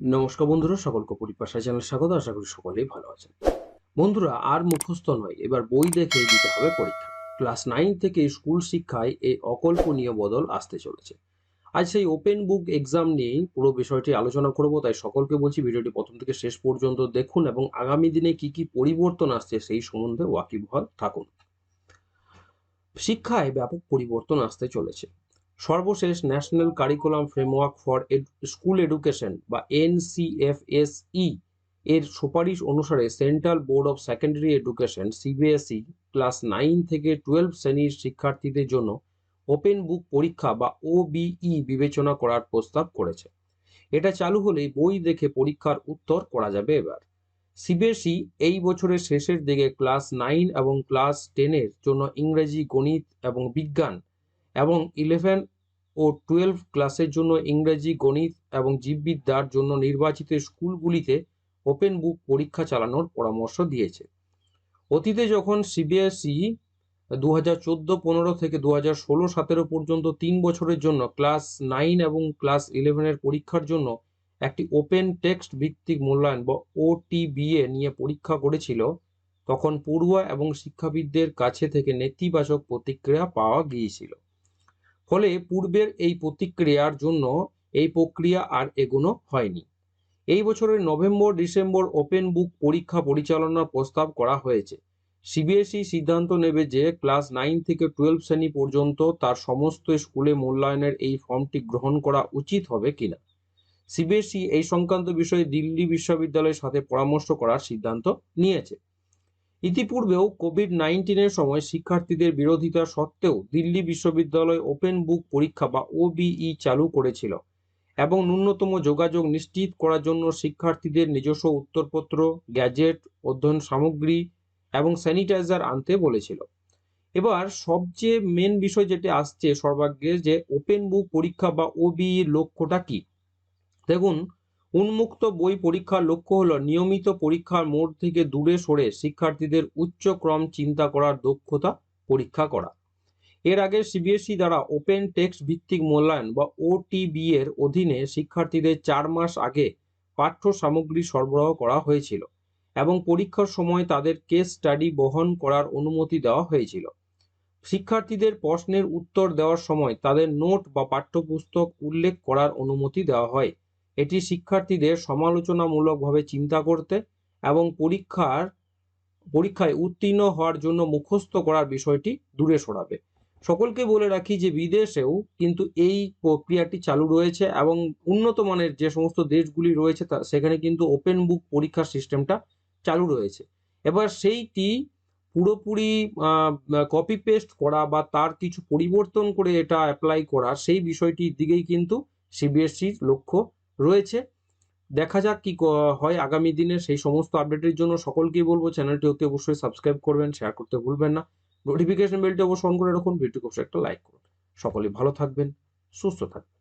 নমস্কার বন্ধুরা, সকলকে পরিপাশা চ্যানেল স্বাগত। আশা করি সকলেই ভালো আছেন। বন্ধুরা, আর মুখস্থ নয়, এবার বই দেখে দিতে হবে পরীক্ষা। ক্লাস নাইন থেকে স্কুল শিক্ষায় এই অকল্পনীয় বদল আসতে চলেছে। আজ সেই ওপেন বুক এক্সাম নিয়েই পুরো বিষয়টি আলোচনা করব, তাই সকলকে বলছি ভিডিওটি প্রথম থেকে শেষ পর্যন্ত দেখুন এবং আগামী দিনে কি কি পরিবর্তন আসছে সেই সম্বন্ধে ওয়াকিবহাল থাকুন। শিক্ষায় ব্যাপক পরিবর্তন আসতে চলেছে। সর্বশেষ national curriculum framework for school education বা এনসিএফএসই এর সুপারিশ অনুসারে central board of secondary education CBSE class nine থেকে টুয়েলভ শ্রেণির শিক্ষার্থীদের জন্য ওপেন বুক পরীক্ষা বা ওবিই বিবেচনা করার প্রস্তাব করেছে। এটা চালু হলেই বই দেখে পরীক্ষার উত্তর করা যাবে এবার। সিবিএসই এই বছরের শেষের দিকে ক্লাস নাইন এবং ক্লাস টেনের জন্য ইংরেজি, গণিত এবং বিজ্ঞান এবং ইলেভেন ও টুয়েলভ ক্লাসের জন্য ইংরেজি, গণিত এবং জীববিদ্যার জন্য নির্বাচিত স্কুলগুলিতে ওপেন বুক পরীক্ষা চালানোর পরামর্শ দিয়েছে। অতীতে যখন সিবিএসই দু হাজার চোদ্দ, পনেরো থেকে দু হাজার ষোলো, সতেরো পর্যন্ত তিন বছরের জন্য ক্লাস নাইন এবং ক্লাস ইলেভেনের পরীক্ষার জন্য একটি ওপেন টেক্সট ভিত্তিক মূল্যায়ন বা ওটিবিএ নিয়ে পরীক্ষা করেছিল, তখন পড়ুয়া এবং শিক্ষাবিদদের কাছে থেকে নেতিবাচক প্রতিক্রিয়া পাওয়া গিয়েছিল। ফলে পূর্বের এই প্রতিক্রিয়ার জন্য এই প্রক্রিয়া আর এগোনো হয়নি। এই বছরের নভেম্বর, ডিসেম্বর ওপেন বুক পরীক্ষা পরিচালনার প্রস্তাব করা হয়েছে। সিবিএসই সিদ্ধান্ত নেবে যে ক্লাস নাইন থেকে টুয়েলভ শ্রেণি পর্যন্ত তার সমস্ত স্কুলে মূল্যায়নের এই ফর্মটি গ্রহণ করা উচিত হবে কিনা। সিবিএসই এই সংক্রান্ত বিষয়ে দিল্লি বিশ্ববিদ্যালয়ের সাথে পরামর্শ করার সিদ্ধান্ত নিয়েছে। ইতিপূর্বেও কোভিড নাইন্টিনের সময় শিক্ষার্থীদের বিরোধিতা সত্ত্বেও দিল্লি বিশ্ববিদ্যালয় ওপেন বুক পরীক্ষা বা ওবিই চালু করেছিল এবং ন্যূনতম যোগাযোগ নিশ্চিত করার জন্য শিক্ষার্থীদের নিজস্ব উত্তরপত্র, গ্যাজেট, অধ্যয়ন সামগ্রী এবং স্যানিটাইজার আনতে বলেছিল। এবার সবচেয়ে মেন বিষয় যেটা আসছে সর্বাগ্রে যে ওপেন বুক পরীক্ষা বা ওবিই লক্ষ্যটা কি? দেখুন উন্মুক্ত বই পরীক্ষার লক্ষ্য হল নিয়মিত পরীক্ষার মোড় থেকে দূরে সরে শিক্ষার্থীদের উচ্চক্রম চিন্তা করার দক্ষতা পরীক্ষা করা। এর আগে সিবিএসই দ্বারা ওপেন টেক্সট ভিত্তিক মূল্যায়ন বা ওটিবি এর অধীনে শিক্ষার্থীদের চার মাস আগে পাঠ্য সামগ্রী সরবরাহ করা হয়েছিল এবং পরীক্ষার সময় তাদের কেস স্টাডি বহন করার অনুমতি দেওয়া হয়েছিল। শিক্ষার্থীদের প্রশ্নের উত্তর দেওয়ার সময় তাদের নোট বা পাঠ্যপুস্তক উল্লেখ করার অনুমতি দেওয়া হয়। এটি শিক্ষার্থীদের সমালোচনামূলকভাবে চিন্তা করতে এবং পরীক্ষার, পরীক্ষায় উত্তীর্ণ হওয়ার জন্য মুখস্থ করার বিষয়টি দূরে সরাবে। সকলকে বলে রাখি যে বিদেশেও কিন্তু এই প্রক্রিয়াটি চালু রয়েছে এবং উন্নত মানের যে সমস্ত দেশগুলি রয়েছে তা, সেখানে কিন্তু ওপেন বুক পরীক্ষার সিস্টেমটা চালু রয়েছে। এবার সেইটি পুরোপুরি কপি পেস্ট করা বা তার কিছু পরিবর্তন করে এটা অ্যাপ্লাই করা, সেই বিষয়টির দিকেই কিন্তু সিবিএসসির লক্ষ্য রয়েছে। দেখা যাক কি হয় আগামী দিনে সেই সমস্ত আপডেটের জন্য। সকলকেই বলব চ্যানেলটি অতি অবশ্যই সাবস্ক্রাইব করবেন শেয়ার করতে ভুলবেন না। নোটিফিকেশন বেলটি অবশ্যই অন করে রাখুন। ভিডিওটি অবশ্যই একটা লাইক করুন। সকলেই ভালো থাকবেন, সুস্থ থাকবেন।